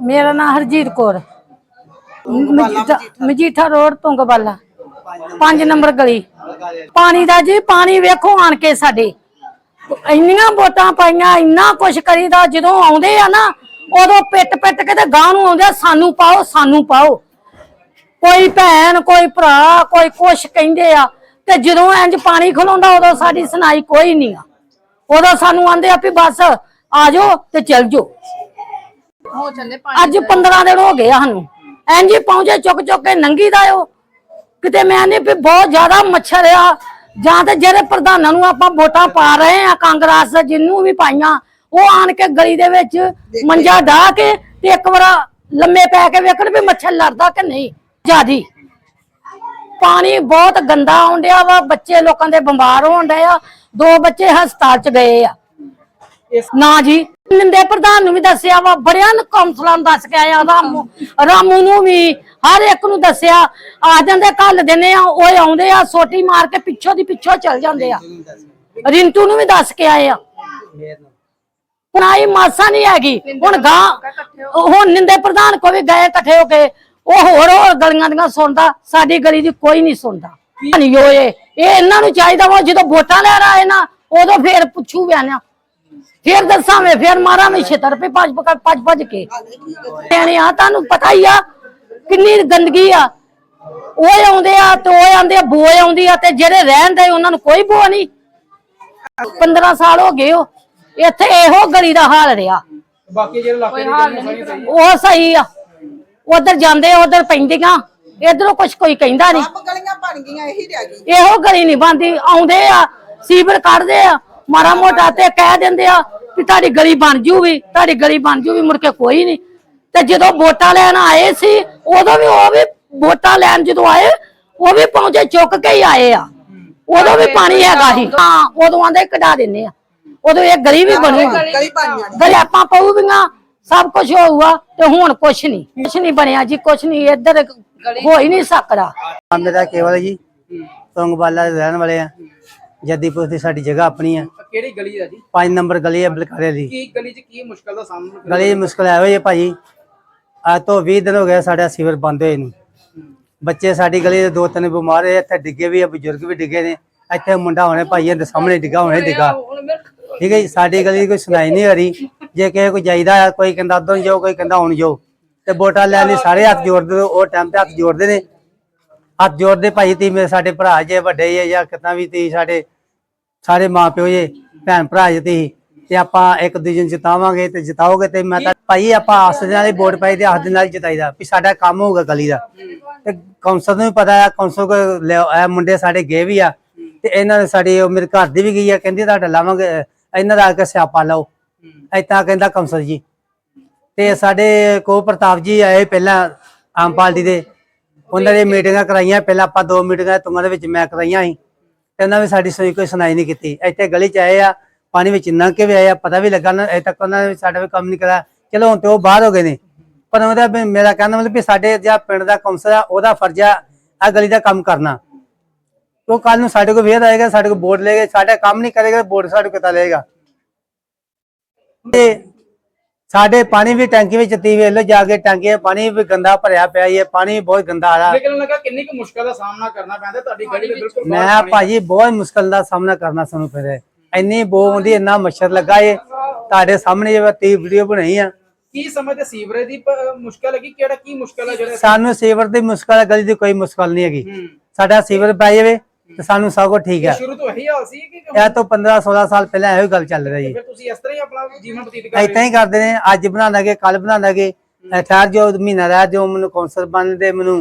ਮੇਰਾ ਨਾਮ Harjeet Kaur Majitha Majitha road Tungwala 5 number ਗਲੀ। ਪਾਣੀ ਦਾ ਜੀ ਪਾਣੀ ਵੇਖੋ ਆਣ ਕੇ ਸਾਡੇ। ਇੰਨੀਆਂ ਵੋਟਾਂ ਪਾਈਆਂ ਇੰਨਾ ਕੁਛ ਕਰੀਦਾ ਜਦੋਂ ਆਉਂਦੇ ਆ ਨਾ ਉਦੋਂ ਪਿੱਟ ਪਿੱਟ ਕੇ ਤੇ ਗਾਂ ਨੂੰ ਆਉਂਦੇ ਆ, ਸਾਨੂੰ ਪਾਓ ਸਾਨੂੰ ਪਾਓ। ਕੋਈ ਭੈਣ ਕੋਈ ਭਰਾ ਕੋਈ ਕੁਛ ਕਹਿੰਦੇ ਆ ਤੇ ਜਦੋਂ ਇੰਜ ਪਾਣੀ ਖਲੋਂਦਾ ਉਦੋਂ ਸਾਡੀ ਸੁਣਾਈ ਕੋਈ ਨਹੀਂ ਆ। ਉਦੋਂ ਸਾਨੂੰ ਆਂਦੇ ਆ ਵੀ ਬਸ ਆ ਜਾਓ ਤੇ ਚਲ ਜਾਓ। ਹੋ ਚੱਲੇ ਪਾਣੀ ਅੱਜ 15 ਦਿਨ ਹੋ ਗਏ ਆ ਸਾਨੂੰ। ਹੀ ਪਹੁੰਚੇ ਚੁੱਕ ਚੁੱਕ ਕੇ ਨੰਗੀ ਦਾ ਉਹ। ਕਿਤੇ ਮੈਂ ਨਹੀਂ ਵੀ ਬਹੁਤ ਜ਼ਿਆਦਾ ਮੱਛਰ ਆ। ਜਾਂ ਤੇ ਜਿਹੜੇ ਪ੍ਰਧਾਨਾਂ ਨੂੰ ਆਪਾਂ ਵੋਟਾਂ ਪਾ ਰਹੇ ਆ ਕਾਂਗਰਸ ਜਿੰਨੂੰ ਵੀ ਪਾਈਆਂ ਉਹ ਆਣ ਕੇ ਗਲੀ ਦੇ ਵਿੱਚ ਮੰਜਾ ਢਾ ਕੇ ਤੇ ਇੱਕ ਵਾਰ ਲੰਮੇ ਪੈ ਕੇ ਵੇਖਣ ਵੀ ਮੱਛਰ ਲੜਦਾ ਕਿ ਨਹੀਂ। ਜਿਆਦੀ ਪਾਣੀ ਬਹੁਤ ਗੰਦਾ ਆਉਂਦਿਆ ਵਾ ਬੱਚੇ ਲੋਕਾਂ ਦੇ ਬਿਮਾਰ ਹੋਣ ਡਏ ਆ। ਦੋ ਬੱਚੇ ਹਸਪਤਾਲ ਚ ਗਏ ਆ। ਨਾ ਜੀ ਨਿੰਦੇ ਪ੍ਰਧਾਨ ਨੂੰ ਵੀ ਦੱਸਿਆ ਵਾ ਬੜਿਆਂ ਨੂੰ ਕਾਉਂਸਲਰ ਨੂੰ ਦੱਸ ਕੇ ਆਇਆ ਰਾਮੂ ਰਾਮੂ ਨੂੰ ਵੀ ਹਰ ਇੱਕ ਨੂੰ ਦੱਸਿਆ ਆ ਜਾਂਦੇ ਕੱਲ ਦਿਨੇ ਆ ਉਹ ਆਉਂਦੇ ਆ ਸੋਟੀ ਮਾਰ ਕੇ ਪਿੱਛੋਂ ਦੀ ਪਿੱਛੋਂ ਚੱਲ ਜਾਂਦੇ ਆ। ਰਿੰਟੂ ਨੂੰ ਵੀ ਦੱਸ ਕੇ ਆਏ ਆ। ਪੁਨਾਈ ਮਾਸਾ ਨਹੀਂ ਹੈਗੀ ਹੁਣ ਗਾਂ ਹੁਣ ਨਿੰਦੇ ਪ੍ਰਧਾਨ ਕੋ ਵੀ ਗਏ ਇਕੱਠੇ ਹੋ ਕੇ ਉਹ ਹੋਰ ਹੋਰ ਗਲੀਆਂ ਦੀਆਂ ਸੁਣਦਾ ਸਾਡੀ ਗਲੀ ਦੀ ਕੋਈ ਨਹੀਂ ਸੁਣਦਾ। ਨਹੀਂ ਹੋਏ ਇਹ ਇਹਨਾਂ ਨੂੰ ਚਾਹੀਦਾ ਵਾ ਜਦੋਂ ਵੋਟਾਂ ਲੈਣ ਆਏ ਨਾ ਉਦੋਂ ਫੇਰ ਪੁੱਛੂ ਬਿਆਨਾ ਫੇਰ ਦੱਸਾਂਵੇਂ ਫੇਰ ਮਾਰਾਂਵੇਂ ਛੇਤਰ ਪੇ ਭੱਜ ਭੱਜ ਭੱਜ ਕੇ। ਕਹਿਣੇ ਆ ਤੁਹਾਨੂੰ ਪਤਾ ਹੀ ਆ ਕਿੰਨੀ ਗੰਦਗੀ ਆ। ਉਹ ਆਉਂਦੇ ਆ ਤੇ ਉਹ ਆਉਂਦੇ ਆ ਬੋਏ ਆਉਂਦੀ ਆ ਤੇ ਜਿਹੜੇ ਰਹਿੰਦੇ ਉਹਨਾਂ ਨੂੰ ਕੋਈ ਬੋ ਨਹੀਂ। 15 ਸਾਲ ਹੋ ਗਏ ਉਹ ਇੱਥੇ ਇਹੋ ਗਲੀ ਦਾ ਹਾਲ ਰਿਹਾ। ਬਾਕੀ ਜਿਹੜੇ ਇਲਾਕੇ ਦੇ ਗਲੀਆਂ ਸਾਰੀਆਂ ਸਹੀ ਉਹ ਸਹੀ ਆ। ਉਧਰ ਜਾਂਦੇ ਉਧਰ ਪੈਂਦੀਆਂ ਇਧਰੋਂ ਕੁਛ ਕੋਈ ਕਹਿੰਦਾ ਨਹੀਂ। ਸਭ ਗਲੀਆਂ ਬਣ ਗਈਆਂ ਇਹੀ ਰਹਿ ਗਈ ਇਹੋ ਗਲੀ ਨਹੀਂ ਬੰਦੀ ਆਉਂਦੇ ਆ ਸੀਵਰ ਕੱਢਦੇ ਆ ਮਾੜਾ ਮੋਟਾ ਤੇ ਕਹਿ ਦਿੰਦੇ ਆ ਵੀ ਤੁਹਾਡੀ ਗਲੀ ਬਣ ਜੂਗੀ ਤੁਹਾਡੀ ਗਲੀ ਬਣ ਜੂਗੀ ਮੁੜ ਕੇ ਕੋਈ ਨਹੀਂ। ਤੇ ਜਦੋਂ ਵੋਟਾਂ ਲੈਣ ਆਏ ਸੀ ਉਦੋਂ ਵੀ ਉਹ ਵੀ ਵੋਟਾਂ ਲੈਣ ਜਦੋਂ ਆਏ ਉਹ ਵੀ ਪਹੁੰਚੇ ਚੁੱਕ ਕੇ ਹੀ ਆਏ ਆ। ਉਦੋਂ ਵੀ ਪਾਣੀ ਹੈਗਾ ਸੀ। ਹਾਂ ਉਦੋਂ ਆਂਦੇ ਕਢਾ ਦਿੰਨੇ ਆ। ਉਦੋਂ ਇਹ ਗਲੀ ਵੀ ਬਣੂਗੀ ਗਲੀ ਗਲਿਆਪਾਂ ਪਊਗੀਆਂ ਸਭ ਕੁਝ ਹੋਊਗਾ ਤੇ ਹੁਣ ਕੁਛ ਨਹੀਂ। ਕੁਛ ਨਹੀਂ ਬਣਿਆ ਜੀ ਕੁਛ ਨਹੀਂ ਇੱਧਰ ਹੋ ਹੀ ਨਹੀਂ ਸਕਦਾ। ਆ ਮੇਰਾ ਕੇਵਲ ਜੀ ਤੁੰਗਵਾਲਾ ਦੇ ਰਹਿਣ ਵਾਲੇ ਆ। ਜੱਦੀਪੁਰ ਦੀ ਸਾਡੀ ਜਗ੍ਹਾ ਆਪਣੀ ਆ। ਕਿਹੜੀ ਗਲੀ ਹੈ ਜੀ? 5 ਨੰਬਰ ਗਲੀ ਹੈ ਬਲਕਾਰੇ ਦੀ। ਕੀ ਗਲੀ 'ਚ ਕੀ ਮੁਸ਼ਕਲ ਦਾ ਸਾਹਮਣਾ ਗਲੀ 'ਚ ਮੁਸ਼ਕਲ ਆਇਆ ਹੋਈ ਹੈ ਭਾਜੀ। ਅੱਜ ਤੋਂ 20 ਦਿਨ ਹੋ ਗਏ ਸਾਡਾ ਸੀਵਰ ਬੰਦ ਹੋਏ ਨੂੰ। ਬੱਚੇ ਸਾਡੀ ਗਲੀ ਦੇ ਦੋ ਤਿੰਨ ਬਿਮਾਰ ਹੈ ਇੱਥੇ ਡਿੱਗੇ ਵੀ ਆ ਬਜ਼ੁਰਗ ਵੀ ਡਿੱਗੇ ਨੇ। ਇੱਥੇ ਮੁੰਡਾ ਹੋਣੇ ਭਾਈ ਇਹਦੇ ਸਾਹਮਣੇ ਡਿੱਗਾ ਹੋਣੇ ਡਿੱਗਾ। ਠੀਕ ਹੈ ਜੀ ਸਾਡੀ ਗਲੀ ਦੀ ਕੋਈ ਸੁਣਾਈ ਨਹੀਂ ਹੋ ਰਹੀ। ਜੇ ਕਿਸੇ ਕੋਈ ਜਾਈਦਾ ਕੋਈ ਕਹਿੰਦਾ ਉਧਰ ਜਾਓ ਕੋਈ ਕਹਿੰਦਾ ਹੁਣ ਜਾਓ। ਤੇ ਵੋਟਾਂ ਲੈਣ ਲਈ ਸਾਰੇ ਹੱਥ ਜੋੜਦੇ ਉਹ ਟਾਈਮ ਤੇ ਹੱਥ ਜੋੜਦੇ ਨੇ। ਹੱਥ ਜੋੜਦੇ ਭਾਈ ਤੀ ਮੇਰੇ ਸਾਡੇ ਭਰਾ ਜੇ ਵੱਡੇ ਜੇ ਜਾਂ ਕਿਤਾ ਵੀ ਤੀ ਸਾਡੇ ਸਾਰੇ ਮਾਪਿਓ ਜੇ, ਭੈਣ ਭਰਾ ਜੇ ਤੀ, ਤੇ ਆਪਾਂ ਇੱਕ ਦੂਜੇ ਨੂੰ ਜਿਤਾਵਾਂਗੇ ਤੇ ਜਿਤਾਓਗੇ ਤੇ ਮੈਂ ਤਾਂ ਭਾਈ ਆਪਾਂ ਆਸ ਦੇ ਨਾਲ ਹੀ ਵੋਟ ਪਾਈ ਤੇ ਆਸ ਦੇ ਨਾਲ ਜਿਤਾਈਦਾ ਵੀ ਸਾਡਾ ਕੰਮ ਹੋਊਗਾ ਗਲੀ ਦਾ। ਤੇ ਕੌਂਸਲ ਨੂੰ ਵੀ ਪਤਾ ਆ, ਕੌਂਸਲ ਕੋ ਇਹ ਮੁੰਡੇ ਸਾਡੇ ਗਏ ਵੀ ਆ, ਤੇ ਇਹਨਾਂ ਨੇ ਸਾਡੀ ਉਹ ਮੇਰੇ ਘਰ ਦੀ ਵੀ ਗਈ ਆ, ਕਹਿੰਦੀ ਤੁਹਾਡਾ ਲਾਵਾਂਗੇ, ਇਹਨਾਂ ਦਾ ਆ ਕੇ ਸਿਆਪਾ ਲਾਓ। ਏਦਾਂ ਕਹਿੰਦਾ ਕੌਂਸਲ ਜੀ। ਤੇ ਸਾਡੇ ਕੋ ਪ੍ਰਤਾਪ ਜੀ ਆਏ ਪਹਿਲਾਂ ਆਮ ਪਾਰਟੀ ਦੇ ਉਹਨਾਂ ਨੇ ਮੀਟਿੰਗਾਂ ਕਰਾਈਆਂ, ਪਹਿਲਾਂ ਆਪਾਂ ਦੋ ਮੀਟਿੰਗਾਂ ਤੁਮਾਂ ਦੇ ਵਿੱਚ ਮੈਂ ਕਰਾਈਆਂ ਸੀ, ਤੇ ਉਹਨਾਂ ਵੀ ਸਾਡੀ ਸੁਣੀ ਕੋਈ ਸੁਣਾਈ ਨਹੀਂ ਕੀਤੀ। ਇੱਥੇ ਗਲੀ ਚ ਆਏ ਆ, ਪਾਣੀ ਵਿੱਚ ਲੰਘ ਕੇ ਵੀ ਆਏ ਆ, ਪਤਾ ਵੀ ਲੱਗਾ ਨਾ, ਅਜੇ ਤੱਕ ਉਹਨਾਂ ਨੇ ਸਾਡਾ ਵੀ ਕੰਮ ਨਹੀਂ ਕਰਾਇਆ ਚਲੋ ਹੁਣ ਤੇ ਉਹ ਬਾਹਰ ਹੋ ਗਏ ਨੇ। ਪਰ ਉਹਦਾ ਵੀ ਮੇਰਾ ਕਹਿਣਾ ਮਤਲਬ ਵੀ ਸਾਡੇ ਜਿਹੜਾ ਪਿੰਡ ਦਾ ਕੌਂਸਲ ਆ, ਉਹਦਾ ਫਰਜ਼ ਆ ਆ ਗਲੀ ਦਾ ਕੰਮ ਕਰਨਾ। ਉਹ ਕੱਲ ਨੂੰ ਸਾਡੇ ਕੋਲ ਵੇਦ ਆਏਗਾ, ਸਾਡੇ ਕੋਲ ਬੋਰਡ ਲਏਗਾ, ਸਾਡਾ ਕੰਮ ਨਹੀਂ ਕਰੇਗਾ ਬੋਰਡ ਸਾਡੇ ਕੋਲ ਕਿਤਾ ਲਏਗਾ? ਤੇ ਸਾਡੇ ਪਾਣੀ ਵੀ ਟੈਂਕੀ ਵਿੱਚ ਤੀ ਵੇਖ ਲਓ ਜਾ ਕੇ ਟੈਂਕੀ ਪਾਣੀ ਵੀ ਗੰਦਾ ਭਰਿਆ ਪਿਆ ਇਹ ਪਾਣੀ ਵੀ ਬਹੁਤ ਗੰਦਾ ਆ। ਰਿਹਾ ਲੇਕਿਨ ਉਹਨਾਂ ਕਹਾ ਕਿੰਨੀ ਕੁ ਮੁਸ਼ਕਲ ਦਾ ਸਾਹਮਣਾ ਕਰਨਾ ਪੈਂਦਾ ਤੁਹਾਡੀ ਗਲੀ ਦੇ ਬਿਲਕੁਲ ਮੈਂ ਭਾਜੀ ਬਹੁਤ ਮੁਸ਼ਕਲ ਦਾ ਸਾਹਮਣਾ ਕਰਨਾ ਸਾਨੂੰ ਫਿਰ ਰਿਹਾ। ਇੰਨੀ ਬੋ ਹੁੰਦੀ ਇੰਨਾ ਮੱਛਰ ਲੱਗਾ ਏ। ਤੁਹਾਡੇ ਸਾਹਮਣੇ ਜੇ ਤੀ ਵੀਡੀਓ ਬਣਾਈ ਆ। ਕੀ ਸਮਝਦੇ ਸੀਵਰੇਜ ਦੀ ਮੁਸ਼ਕਲ ਹੈਗੀ? ਕਿਹੜਾ ਕੀ ਮੁਸ਼ਕਲ ਹੈ ਜਿਹੜੇ ਸਾਨੂੰ ਸੀਵਰ ਦੀ ਮੁਸ਼ਕਲ ਹੈ ਗਲੀ ਦੀ ਕੋਈ ਮੁਸ਼ਕਲ ਨਹੀਂ ਹੈਗੀ। ਸਾਡਾ ਸੀਵਰ ਪੈ ਜਾਵੇ। ਤੇ ਸਾਨੂੰ ਸਭ ਕੁਝ ਠੀਕ ਹੈ। ਸ਼ੁਰੂ ਤੋਂ ਇਹੀ ਹਾਲ ਸੀ ਕਿ ਇਹ ਤੋਂ 15 16 ਸਾਲ ਪਹਿਲਾਂ ਇਹੋ ਗੱਲ ਚੱਲ ਰਹੀ। ਫਿਰ ਤੁਸੀਂ ਇਸ ਤਰ੍ਹਾਂ ਹੀ ਆਪਣਾ ਜੀਵਨ ਬਤੀਤ ਕਰ ਰਹੇ ਏਦਾਂ ਹੀ ਕਰਦੇ ਨੇ ਅੱਜ ਬਣਾ ਦਾਂਗੇ ਕੱਲ ਬਣਾ ਠਹਿਰ ਜੋ ਮਹੀਨਾ ਰਹਿ ਜੋ ਮੈਨੂੰ ਕੌਂਸਲ ਬਣਨ ਦੇ ਮੈਨੂੰ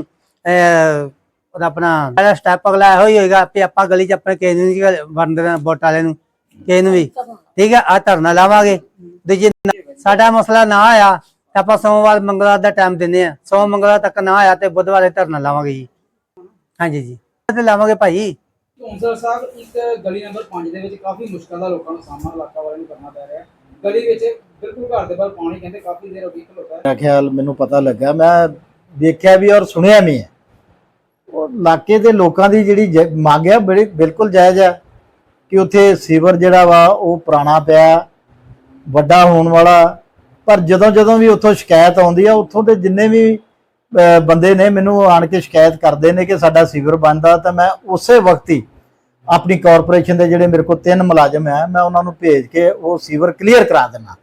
ਉਹਦਾ ਆਪਣਾ ਪਹਿਲਾ ਸਟੈਪ ਅਗਲਾ ਇਹੋ ਹੀ ਹੋਏਗਾ ਵੀ ਆਪਾਂ ਗਲੀ 'ਚ ਆਪਣੇ ਕਿਸੇ ਨੂੰ ਵੰਡ ਦੇਣਾ ਵੋਟ ਵਾਲੇ ਨੂੰ ਕਿਸੇ ਨੂੰ ਵੀ। ਠੀਕ ਹੈ ਆ ਧਰਨਾ ਲਾਵਾਂਗੇ। ਦੂਜੀ ਸਾਡਾ ਮਸਲਾ ਨਾ ਆਇਆ ਤਾਂ ਆਪਾਂ ਸੋਮਵਾਰ ਮੰਗਲਵਾਰ ਦਾ ਟਾਈਮ ਦਿੰਦੇ ਆ ਸੋਮ ਮੰਗਲਵਾਰ ਤੱਕ ਨਾ ਆਇਆ ਤੇ ਬੁੱਧਵਾਰੇ ਧਰਨਾ ਲਾਵਾਂਗੇ ਜੀ। ਹਾਂਜੀ ਜੀ। ਤੇ ਲਾਵਾਂਗੇ ਭਾਈ। ਧੌਂਸਰ ਸਾਹਿਬ ਇੱਕ ਗਲੀ ਨੰਬਰ 5 ਦੇ ਵਿੱਚ ਕਾਫੀ ਮੁਸ਼ਕਲ ਦਾ ਲੋਕਾਂ ਨੂੰ ਸਾਹਮਣਾ ਇਲਾਕਾ ਵਾਲਿਆਂ ਨੂੰ ਕਰਨਾ ਪੈ ਰਿਹਾ। ਹੈ ਗਲੀ ਵਿੱਚ ਬਿਲਕੁਲ ਘਰ ਦੇ ਬਾਹਰ ਪਾਣੀ ਕਹਿੰਦੇ ਕਾਫੀ ਦੇਰ ਹੋ ਗਈ ਖਲੋਤਾ ਹੈ। ਮੇਰਾ ਖਿਆਲ ਮੈਨੂੰ ਪਤਾ ਲੱਗਾ ਮੈਂ ਦੇਖਿਆ ਵੀ ਔਰ ਸੁਣਿਆ ਵੀ ਹੈ। ਉਹ ਇਲਾਕੇ ਦੇ ਲੋਕਾਂ ਦੀ ਜਿਹੜੀ ਜ- ਮੰਗ ਹੈ ਬੜੀ ਬਿਲਕੁਲ ਜਾਇਜ਼ ਹੈ ਕਿ ਉੱਥੇ ਸੀਵਰ ਜਿਹੜਾ ਵਾ ਉਹ ਪੁਰਾਣਾ ਪਿਆ ਵੱਡਾ ਹੋਣ ਵਾਲਾ। ਪਰ ਜਦੋਂ ਜਦੋਂ ਵੀ ਉੱਥੋਂ ਸ਼ਿਕਾਇਤ ਆਉਂਦੀ ਆ ਉੱਥੋਂ ਦੇ ਜਿੰਨੇ ਵੀ ਬੰਦੇ ਨੇ ਮੈਨੂੰ ਆਣ ਕੇ ਸ਼ਿਕਾਇਤ ਕਰਦੇ ਨੇ ਕਿ ਸਾਡਾ ਸੀਵਰ ਬੰਦਾ ਤਾਂ ਮੈਂ ਉਸੇ ਵਕਤ ਹੀ ਆਪਣੀ ਕਾਰਪੋਰੇਸ਼ਨ ਦੇ ਜਿਹੜੇ ਮੇਰੇ ਕੋਲ ਤਿੰਨ ਮੁਲਾਜ਼ਮ ਹੈ, ਮੈਂ ਉਹਨਾਂ ਨੂੰ ਭੇਜ ਕੇ ਉਹ ਸੀਵਰ ਕਲੀਅਰ ਕਰਾ ਦਿੰਦਾ।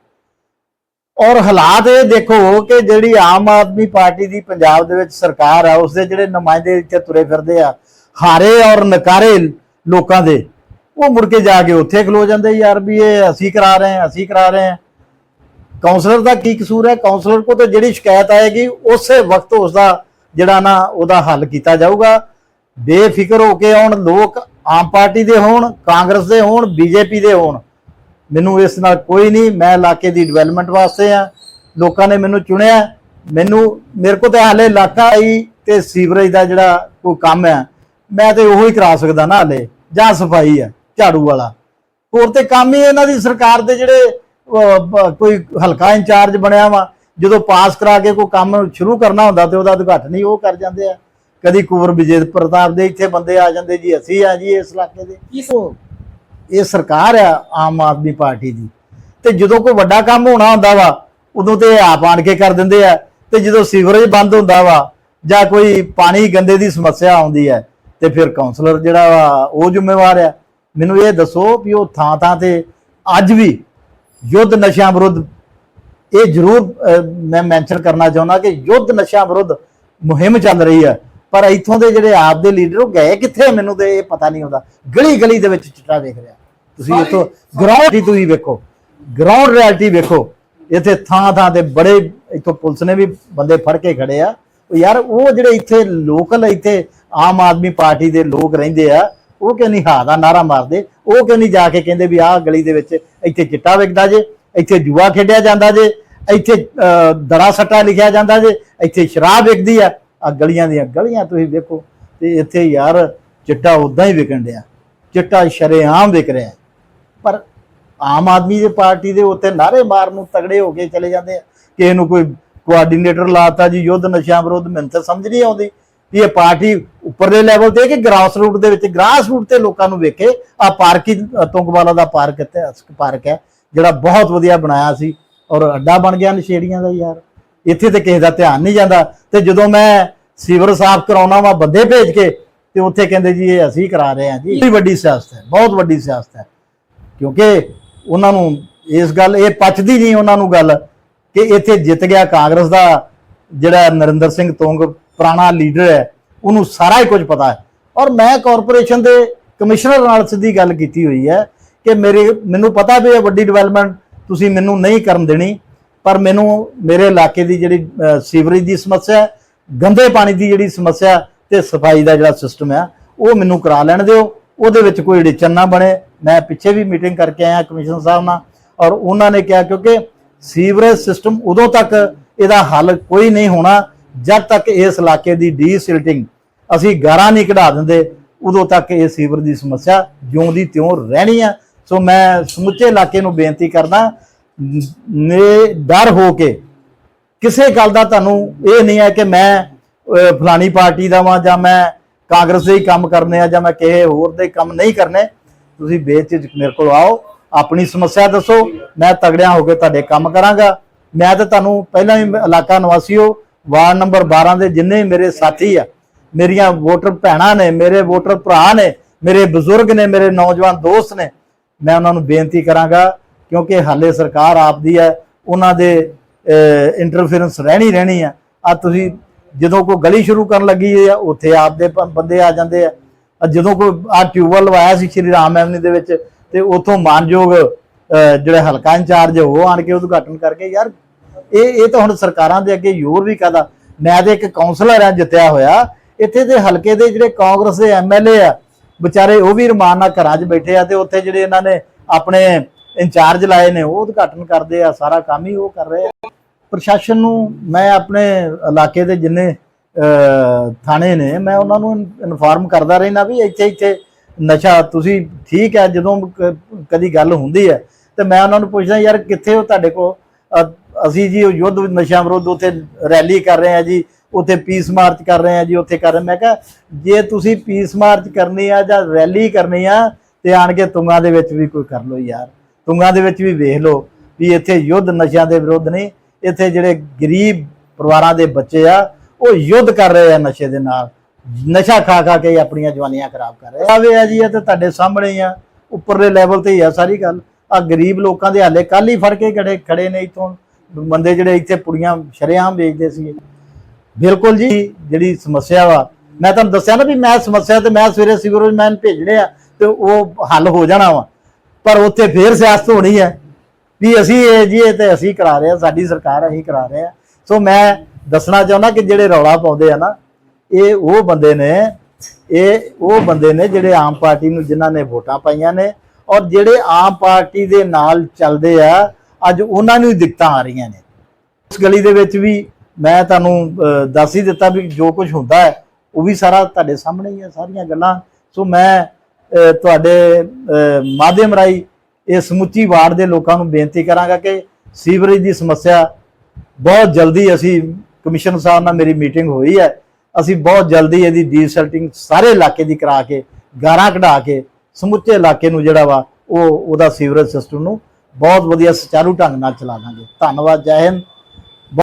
ਔਰ ਹਾਲਾਤ ਇਹ ਦੇਖੋ ਕਿ ਜਿਹੜੀ ਆਮ ਆਦਮੀ ਪਾਰਟੀ ਦੀ ਪੰਜਾਬ ਦੇ ਵਿੱਚ ਸਰਕਾਰ ਆ ਉਸ ਦੇ ਜਿਹੜੇ ਨੁਮਾਇੰਦੇ ਇੱਥੇ ਤੁਰੇ ਫਿਰਦੇ ਆ, ਹਾਰੇ ਔਰ ਨਕਾਰੇ ਲੋਕਾਂ ਦੇ, ਉਹ ਮੁੜ ਕੇ ਜਾ ਕੇ ਉੱਥੇ ਖਲੋ ਜਾਂਦੇ, ਯਾਰ ਵੀ ਇਹ ਅਸੀਂ ਕਰਾ ਰਹੇ ਹਾਂ, ਅਸੀਂ ਕਰਾ ਰਹੇ ਹਾਂ। ਕਾਉਂਸਲਰ ਦਾ ਕੀ ਕਸੂਰ ਹੈ? ਕਾਉਂਸਲਰ ਕੋ ਤਾਂ ਜਿਹੜੀ ਸ਼ਿਕਾਇਤ ਆਏਗੀ, ਉਸੇ ਵਕਤ ਉਸ ਦਾ ਜਿਹੜਾ ਨਾ ਉਹਦਾ ਹੱਲ ਕੀਤਾ ਜਾਊਗਾ। ਬੇਫਿਕਰ ਹੋ ਕੇ ਆਉਣ, ਲੋਕ ਆਮ ਪਾਰਟੀ ਦੇ ਹੋਣ, ਕਾਂਗਰਸ ਦੇ ਹੋਣ, ਬੀਜੇਪੀ ਦੇ ਹੋਣ। ਮੈਨੂੰ ਇਸ ਨਾਲ ਕੋਈ ਨਹੀਂ, ਮੈਂ ਇਲਾਕੇ ਦੀ ਡਿਵੈਲਪਮੈਂਟ ਵਾਸਤੇ ਆ ਲੋਕਾਂ ਨੇ ਮੈਨੂੰ ਚੁਣਿਆ। ਮੈਨੂੰ, ਮੇਰੇ ਕੋਲ ਤੇ ਹਾਲੇ ਇਲਾਕਾ ਹੀ ਤੇ ਸੀਵਰੇਜ ਦਾ ਜਿਹੜਾ ਕੋਈ ਕੰਮ ਹੈ, ਮੈਂ ਤੇ ਉਹੀ ਕਰਾ ਸਕਦਾ ਨਾ ਹਾਲੇ। ਜਾਂ ਸਫ਼ਾਈ ਹੈ, ਝਾੜੂ ਵਾਲਾ। ਹੋਰ ਤੇ ਕੰਮ ਹੀ ਇਹਨਾਂ ਦੀ ਸਰਕਾਰ ਦੇ ਜਿਹੜੇ ਕੋਈ ਹਲਕਾ ਇੰਚਾਰਜ ਬਣਿਆ ਵਾ ਜਦੋਂ ਪਾਸ ਕਰਾ ਕੇ ਕੋਈ ਕੰਮ ਸ਼ੁਰੂ ਕਰਨਾ ਹੁੰਦਾ ਤੇ ਉਹਦਾ ਉਦਘਾਟਨ ਹੀ ਉਹ ਕਰ ਜਾਂਦੇ ਆ। ਕਦੀ ਕੁਵਰ ਵਿਜੇ ਪ੍ਰਤਾਪ ਦੇ ਇੱਥੇ ਬੰਦੇ ਆ ਜਾਂਦੇ ਜੀ ਅਸੀਂ ਆ ਜੀ ਇਸ ਇਲਾਕੇ ਦੇ। ਇਹ ਸਰਕਾਰ ਆ ਆਮ ਆਦਮੀ ਪਾਰਟੀ ਦੀ। ਤੇ ਜਦੋਂ ਕੋਈ ਵੱਡਾ ਕੰਮ ਹੋਣਾ ਹੁੰਦਾ ਵਾ ਉਦੋਂ ਤੇ ਆਪ ਆਣ ਕੇ ਕਰ ਦਿੰਦੇ ਆ। ਤੇ ਜਦੋਂ ਸੀਵਰੇਜ ਬੰਦ ਹੁੰਦਾ ਵਾ ਜਾਂ ਕੋਈ ਪਾਣੀ ਗੰਦੇ ਦੀ ਸਮੱਸਿਆ ਆਉਂਦੀ ਹੈ ਤੇ ਫਿਰ ਕਾਉਂਸਲਰ ਜਿਹੜਾ ਵਾ ਉਹ ਜ਼ਿੰਮੇਵਾਰ ਆ। ਮੈਨੂੰ ਇਹ ਦੱਸੋ ਵੀ ਉਹ ਥਾਂ ਥਾਂ ਤੇ ਅੱਜ ਵੀ ਯੁੱਧ ਨਸ਼ਿਆਂ ਵਿਰੁੱਧ ਇਹ ਜ਼ਰੂਰ ਮੈਂ ਮੈਂਸ਼ਨ ਕਰਨਾ ਚਾਹੁੰਦਾ ਕਿ ਯੁੱਧ ਨਸ਼ਿਆਂ ਵਿਰੁੱਧ ਮੁਹਿੰਮ ਚੱਲ ਰਹੀ ਹੈ। ਪਰ ਇੱਥੋਂ ਦੇ ਜਿਹੜੇ ਆਪ ਦੇ ਲੀਡਰ ਉਹ ਗਏ ਕਿੱਥੇ ਮੈਨੂੰ ਤੇ ਇਹ ਪਤਾ ਨਹੀਂ ਹੁੰਦਾ। ਗਲੀ ਗਲੀ ਦੇ ਵਿੱਚ ਚਿੱਟਾ ਦੇਖ ਰਿਹਾ। ਤੁਸੀਂ ਇੱਥੋਂ ਗਰਾਊਂਡ ਤੁਸੀਂ ਵੇਖੋ। ਗਰਾਊਂਡ ਰਿਐਲਿਟੀ ਵੇਖੋ। ਇੱਥੇ ਥਾਂ ਥਾਂ ਤੇ ਬੜੇ ਇੱਥੋਂ ਪੁਲਿਸ ਨੇ ਵੀ ਬੰਦੇ ਫੜ ਕੇ ਖੜੇ ਆ। ਉਹ ਯਾਰ ਉਹ ਜਿਹੜੇ ਇੱਥੇ ਲੋਕਲ ਇੱਥੇ ਆਮ ਆਦਮੀ ਪਾਰਟੀ ਦੇ ਲੋਕ ਰਹਿੰਦੇ ਆ ਉਹ ਕਿਉਂ ਨਹੀਂ ਹਾਂ ਦਾ ਨਾਰਾ ਮਾਰਦੇ? ਉਹ ਕਿਉਂ ਨਹੀਂ ਜਾ ਕੇ ਕਹਿੰਦੇ ਵੀ ਆਹ ਗਲੀ ਦੇ ਵਿੱਚ ਇੱਥੇ ਚਿੱਟਾ ਵਿਕਦਾ ਜੇ, ਇੱਥੇ ਜੂਆ ਖੇਡਿਆ ਜਾਂਦਾ ਜੇ, ਇੱਥੇ ਦੜਾ ਸੱਟਾ ਲਿਖਿਆ ਜਾਂਦਾ ਜੇ, ਇੱਥੇ ਸ਼ਰਾਬ ਵਿਕਦੀ ਆ। ਆ ਗਲੀਆਂ ਦੀਆਂ ਗਲੀਆਂ ਤੁਸੀਂ ਵੇਖੋ ਤੇ ਇੱਥੇ ਯਾਰ ਚਿੱਟਾ ਉਦਾਂ ਹੀ ਵਿਕਣ ਡਿਆ। ਚਿੱਟਾ ਸ਼ਰੇਆਮ ਵਿਕ ਰਿਹਾ। ਪਰ ਆਮ ਆਦਮੀ ਦੇ ਪਾਰਟੀ ਦੇ ਉੱਤੇ ਨਾਰੇ ਮਾਰਨ ਨੂੰ ਤਗੜੇ ਹੋ ਕੇ ਚਲੇ ਜਾਂਦੇ ਆ। ਕਿ ਇਹਨੂੰ ਕੋਈ ਕੋਆਰਡੀਨੇਟਰ ਲਾਤਾ ਜੀ, ਯੁੱਧ ਨਸ਼ਿਆਂ ਵਿਰੁੱਧ, ਮੈਨੂੰ ਤਾਂ ਸਮਝ ਨਹੀਂ ਆਉਂਦੀ। ਕਿ ਇਹ ਪਾਰਟੀ ਉੱਪਰਲੇ ਲੈਵਲ ਤੇ ਕਿ ਗ੍ਰਾਸ ਰੂਟ ਦੇ ਵਿੱਚ ਗ੍ਰਾਸ ਰੂਟ ਤੇ ਲੋਕਾਂ ਨੂੰ ਵੇਖੇ। ਆ ਪਾਰਕ ਹੀ ਅ, ਤੁੰਗਵਾਲਾ ਦਾ ਪਾਰਕ ਇੱਥੇ ਪਾਰਕ ਹੈ ਜਿਹੜਾ ਬਹੁਤ ਵਧੀਆ ਬਣਾਇਆ ਸੀ ਔਰ ਅੱਡਾ ਬਣ ਗਿਆ ਨਸ਼ੇੜੀਆਂ ਦਾ ਯਾਰ। ਇੱਥੇ ਤੇ ਕਿਸੇ ਦਾ ਧਿਆਨ ਨਹੀਂ ਜਾਂਦਾ। ਤੇ ਜਦੋਂ ਮੈਂ ਸੀਵਰ ਸਾਫ਼ ਕਰਾਉਣਾ ਵਾ ਬੰਦੇ ਭੇਜ ਕੇ ਤੇ ਉੱਥੇ ਕਹਿੰਦੇ ਜੀ ਇਹ ਅਸੀਂ ਕਰਾ ਰਹੇ ਹਾਂ ਜੀ। ਇਹ ਵੱਡੀ ਸਿਆਸਤ ਹੈ ਬਹੁਤ ਵੱਡੀ ਸਿਆਸਤ ਹੈ। ਕਿਉਂਕਿ ਉਹਨਾਂ ਨੂੰ ਇਸ ਗੱਲ ਇਹ ਪਚਦੀ ਨਹੀਂ ਉਹਨਾਂ ਨੂੰ ਗੱਲ ਕਿ ਇੱਥੇ ਜਿੱਤ ਗਿਆ ਕਾਂਗਰਸ ਦਾ ਜਿਹੜਾ ਨਰਿੰਦਰ ਸਿੰਘ ਤੋਂਗ ਪੁਰਾਣਾ ਲੀਡਰ ਹੈ, ਉਹਨੂੰ ਸਾਰਾ ਹੀ ਕੁਝ ਪਤਾ ਹੈ। ਔਰ ਮੈਂ ਕਾਰਪੋਰੇਸ਼ਨ ਦੇ ਕਮਿਸ਼ਨਰ ਨਾਲ ਸਿੱਧੀ ਗੱਲ ਕੀਤੀ ਹੋਈ ਹੈ ਕਿ ਮੇਰੇ, ਮੈਨੂੰ ਪਤਾ ਵੀ ਇਹ ਵੱਡੀ ਡਿਵੈਲਪਮੈਂਟ ਤੁਸੀਂ ਮੈਨੂੰ ਨਹੀਂ ਕਰਨ ਦੇਣੀ, ਪਰ ਮੈਨੂੰ ਮੇਰੇ ਇਲਾਕੇ ਦੀ ਜਿਹੜੀ ਸੀਵਰੇਜ ਦੀ ਸਮੱਸਿਆ ਗੰਦੇ ਪਾਣੀ ਦੀ ਜਿਹੜੀ ਸਮੱਸਿਆ ਤੇ ਸਫ਼ਾਈ ਦਾ ਜਿਹੜਾ ਸਿਸਟਮ ਹੈ, ਉਹ ਮੈਨੂੰ ਕਰਾ ਲੈਣ ਦਿਓ। ਉਹਦੇ ਵਿੱਚ ਕੋਈ ਅੜਚਨ ਨਾ ਬਣੇ। ਮੈਂ ਪਿੱਛੇ ਵੀ ਮੀਟਿੰਗ ਕਰਕੇ ਆਇਆ ਕਮਿਸ਼ਨਰ ਸਾਹਿਬ ਨਾਲ ਔਰ ਉਹਨਾਂ ਨੇ ਕਿਹਾ ਕਿਉਂਕਿ ਸੀਵਰੇਜ ਸਿਸਟਮ ਉਦੋਂ ਤੱਕ ਇਹਦਾ ਹੱਲ ਕੋਈ ਨਹੀਂ ਹੋਣਾ ਜਦ ਤੱਕ ਇਸ ਇਲਾਕੇ ਦੀ ਡੀਸਿਲਟਿੰਗ ਅਸੀਂ ਗਾਰਾਂ ਨਹੀਂ ਕਢਾ ਦਿੰਦੇ, ਉਦੋਂ ਤੱਕ ਇਹ ਸੀਵਰ ਦੀ ਸਮੱਸਿਆ ਜਿਉਂ ਦੀ ਤਿਉਂ ਰਹਿਣੀ ਆ। ਸੋ ਮੈਂ ਸਮੁੱਚੇ ਇਲਾਕੇ ਨੂੰ ਬੇਨਤੀ ਕਰਦਾ, ਨੇ ਡਰ ਹੋ ਕੇ ਕਿਸੇ ਗੱਲ ਦਾ ਤੁਹਾਨੂੰ ਇਹ ਨਹੀਂ ਹੈ ਕਿ ਮੈਂ ਫਲਾਣੀ ਪਾਰਟੀ ਦਾ ਵਾਂ ਜਾਂ ਮੈਂ ਕਾਂਗਰਸ ਦੇ ਹੀ ਕੰਮ ਕਰਨੇ ਆ ਜਾਂ ਮੈਂ ਕਿਸੇ ਹੋਰ ਦੇ ਕੰਮ ਨਹੀਂ ਕਰਨੇ। ਤੁਸੀਂ ਬੇਝਿਜਕ ਮੇਰੇ ਕੋਲ ਆਓ, ਆਪਣੀ ਸਮੱਸਿਆ ਦੱਸੋ, ਮੈਂ ਤਗੜਿਆਂ ਹੋ ਕੇ ਤੁਹਾਡੇ ਕੰਮ ਕਰਾਂਗਾ। ਮੈਂ ਤਾਂ ਤੁਹਾਨੂੰ ਪਹਿਲਾਂ ਹੀ ਇਲਾਕਾ ਨਿਵਾਸੀ ਹੋ ਵਾਰਡ ਨੰਬਰ 12 ਦੇ ਜਿੰਨੇ ਮੇਰੇ ਸਾਥੀ ਆ, ਮੇਰੀਆਂ ਵੋਟਰ ਭੈਣਾਂ ਨੇ, ਮੇਰੇ ਵੋਟਰ ਭਰਾ ਨੇ, ਮੇਰੇ ਬਜ਼ੁਰਗ ਨੇ, ਮੇਰੇ ਨੌਜਵਾਨ ਦੋਸਤ ਨੇ, ਮੈਂ ਉਹਨਾਂ ਨੂੰ ਬੇਨਤੀ ਕਰਾਂਗਾ, ਕਿਉਂਕਿ ਹਾਲੇ ਸਰਕਾਰ ਆਪਦੀ ਹੈ, ਉਹਨਾਂ ਦੇ ਇੰਟਰਫੇਰੈਂਸ ਰਹਿਣੀ ਰਹਿਣੀ ਆ। ਆ ਤੁਸੀਂ ਜਦੋਂ ਕੋਈ ਗਲੀ ਸ਼ੁਰੂ ਕਰਨ ਲੱਗੀ ਹੈ ਉੱਥੇ ਆਪਦੇ ਬੰਦੇ ਆ ਜਾਂਦੇ ਆ। ਜਦੋਂ ਕੋਈ ਆ ਟਿਊਬਵੈਲ ਲਵਾਇਆ ਸੀ ਸ਼੍ਰੀ ਰਾਮ ਐਵਨੀ ਦੇ ਵਿੱਚ, ਤੇ ਉਥੋਂ ਮਾਨਯੋਗ ਜਿਹੜੇ ਹਲਕਾ ਇੰਚਾਰਜ ਉਹ ਆਣ ਕੇ ਉਦਘਾਟਨ ਕਰਕੇ, ਯਾਰ ਇਹ ਇਹ ਤਾਂ ਹੁਣ ਸਰਕਾਰਾਂ ਦੇ ਅੱਗੇ ਜ਼ੋਰ ਵੀ ਕਾਦਾ ਮੈਂ ਤੇ ਇੱਕ ਕਾਉਂਸਲਰ ਆ ਜਿੱਤਿਆ ਹੋਇਆ। ਇੱਥੇ ਦੇ ਹਲਕੇ ਦੇ ਜਿਹੜੇ ਕਾਂਗਰਸ ਦੇ ਐਮਐਲਏ ਆ, ਵਿਚਾਰੇ ਉਹ ਵੀ ਰਮਾਨ ਨਾਲ ਘਰਾਂ 'ਚ ਬੈਠੇ ਆ ਤੇ ਉੱਥੇ ਜਿਹੜੇ ਇਹਨਾਂ ਨੇ ਆਪਣੇ ਇੰਚਾਰਜ ਲਾਏ ਨੇ, ਉਹ ਉਦਘਾਟਨ ਕਰਦੇ ਆ, ਸਾਰਾ ਕੰਮ ਹੀ ਉਹ ਕਰ ਰਹੇ ਆ। ਪ੍ਰਸ਼ਾਸਨ ਨੂੰ ਮੈਂ ਆਪਣੇ ਇਲਾਕੇ ਦੇ ਜਿੰਨੇ ਥਾਣੇ ਨੇ, ਮੈਂ ਉਹਨਾਂ ਨੂੰ ਇਨਫਾਰਮ ਕਰਦਾ ਰਹਿਣਾ ਵੀ ਇੱਥੇ ਇੱਥੇ ਨਸ਼ਾ ਤੁਸੀਂ ਠੀਕ ਹੈ ਜਦੋਂ ਕਦੀ ਗੱਲ ਹੁੰਦੀ ਹੈ ਤੇ ਮੈਂ ਉਹਨਾਂ ਨੂੰ ਪੁੱਛਦਾ, ਯਾਰ ਕਿੱਥੇ ਹੋ ਤੁਹਾਡੇ ਕੋਲ? ਅਸੀਂ ਜੀ ਉਹ ਯੁੱਧ ਨਸ਼ਾ ਵਿਰੁੱਧ ਉੱਥੇ ਰੈਲੀ ਕਰ ਰਹੇ ਆ ਜੀ, ਉੱਥੇ ਪੀਸ ਮਾਰਚ ਕਰ ਰਹੇ ਆ ਜੀ, ਉੱਥੇ ਕਰ ਰਹੇ ਮੈਂ ਕਿਹਾ, ਜੇ ਤੁਸੀਂ ਪੀਸ ਮਾਰਚ ਕਰਨੀ ਆ ਜਾਂ ਰੈਲੀ ਕਰਨੀ ਆ, ਤੇ ਆਣ ਕੇ ਤੁੰਗਾ ਦੇ ਵਿੱਚ ਵੀ ਕੋਈ ਕਰ ਲਓ ਯਾਰ। ਤੁੰਗਾ ਦੇ ਵਿੱਚ ਵੀ ਵੇਖ ਲਓ ਵੀ ਇੱਥੇ ਯੁੱਧ ਨਸ਼ਿਆਂ ਦੇ ਵਿਰੁੱਧ ਨਹੀਂ ਇੱਥੇ ਜਿਹੜੇ ਗਰੀਬ ਪਰਿਵਾਰਾਂ ਦੇ ਬੱਚੇ ਆ, ਉਹ ਯੁੱਧ ਕਰ ਰਹੇ ਆ ਨਸ਼ੇ ਦੇ ਨਾਲ। ਨਸ਼ਾ ਖਾ ਖਾ ਕੇ ਆਪਣੀਆਂ ਜਵਾਨੀਆਂ ਖਰਾਬ ਕਰ ਰਹੇ ਆਵੇ ਆ ਜੀ, ਇਹ ਤੇ ਤੁਹਾਡੇ ਸਾਹਮਣੇ ਹੀ ਆ। ਉੱਪਰਲੇ ਲੈਵਲ ਤੇ ਹੀ ਆ ਸਾਰੀ ਗੱਲ। ਆ ਗਰੀਬ ਲੋਕਾਂ ਦੇ ਹਾਲੇ ਕੱਲ ਹੀ ਫੜ ਕੇ ਖੜੇ ਖੜੇ ਨੇ ਇਥੋਂ। ਬੰਦੇ ਜਿਹੜੇ ਇੱਥੇ ਪੁੜੀਆਂ ਸ਼ਰੇਆਮ ਵੇਚਦੇ ਸੀ ਬਿਲਕੁਲ ਜੀ, ਜਿਹੜੀ ਸਮੱਸਿਆ ਵਾ, ਮੈਂ ਤੁਹਾਨੂੰ ਦੱਸਿਆ ਨਾ ਵੀ ਮੈਂ ਸਮੱਸਿਆ ਤੇ ਮੈਂ ਸਵੇਰੇ ਸਿਵਰਮੈਨ ਭੇਜਣੇ ਆ ਤੇ ਉਹ ਹੱਲ ਹੋ ਜਾਣਾ ਵਾ। ਪਰ ਉੱਥੇ ਫੇਰ ਸਿਆਸਤ ਹੋਣੀ ਹੈ ਵੀ ਅਸੀਂ ਇਹ ਜੀ ਇਹ ਤੇ ਅਸੀਂ ਕਰਾ ਰਹੇ ਆ ਸਾਡੀ ਸਰਕਾਰ ਅਸੀਂ ਕਰਾ ਰਹੇ ਆ ਸੋ ਮੈਂ ਦੱਸਣਾ ਚਾਹੁੰਦਾ ਕਿ ਜਿਹੜੇ ਰੌਲਾ ਪਾਉਂਦੇ ਆ ਨਾ, ਇਹ ਉਹ ਬੰਦੇ ਨੇ, ਇਹ ਉਹ ਬੰਦੇ ਨੇ ਜਿਹੜੇ ਆਮ ਪਾਰਟੀ ਨੂੰ ਜਿਨ੍ਹਾਂ ਨੇ ਵੋਟਾਂ ਪਾਈਆਂ ਨੇ ਔਰ ਜਿਹੜੇ ਆਮ ਪਾਰਟੀ ਦੇ ਨਾਲ ਚੱਲਦੇ ਆ ਅੱਜ ਉਹਨਾਂ ਨੂੰ ਹੀ ਦਿੱਕਤਾਂ ਆ ਰਹੀਆਂ ਨੇ। ਉਸ ਗਲੀ ਦੇ ਵਿੱਚ ਵੀ ਮੈਂ ਤੁਹਾਨੂੰ ਦੱਸ ਹੀ ਦਿੱਤਾ ਵੀ ਜੋ ਕੁਝ ਹੁੰਦਾ ਹੈ, ਉਹ ਵੀ ਸਾਰਾ ਤੁਹਾਡੇ ਸਾਹਮਣੇ ਹੀ ਹੈ, ਸਾਰੀਆਂ ਗੱਲਾਂ। ਸੋ ਮੈਂ ਤੁਹਾਡੇ ਮਾਧਿਅਮ ਰਾਹੀਂ ਇਹ ਸਮੁੱਚੀ ਵਾਰਡ ਦੇ ਲੋਕਾਂ ਨੂੰ ਬੇਨਤੀ ਕਰਾਂਗਾ ਕਿ ਸੀਵਰੇਜ ਦੀ ਸਮੱਸਿਆ ਬਹੁਤ ਜਲਦੀ ਅਸੀਂ ਕਮਿਸ਼ਨਰ ਸਾਹਿਬ ਨਾਲ ਮੇਰੀ ਮੀਟਿੰਗ ਹੋਈ ਹੈ। ਅਸੀਂ ਬਹੁਤ ਜਲਦੀ ਇਹਦੀ ਡੀਸਲਟਿੰਗ ਸਾਰੇ ਇਲਾਕੇ ਦੀ ਕਰਾ ਕੇ, ਗਾਰਾਂ ਕਢਾ ਕੇ, ਸਮੁੱਚੇ ਇਲਾਕੇ ਨੂੰ ਜਿਹੜਾ ਵਾ, ਉਹ, ਉਹਦਾ ਸੀਵਰੇਜ ਸਿਸਟਮ ਨੂੰ ਬਹੁਤ ਵਧੀਆ ਸੁਚਾਰੂ ਢੰਗ ਨਾਲ ਚਲਾ ਦਾਂਗੇ। ਧੰਨਵਾਦ ਜੈ ਹਿੰਦ।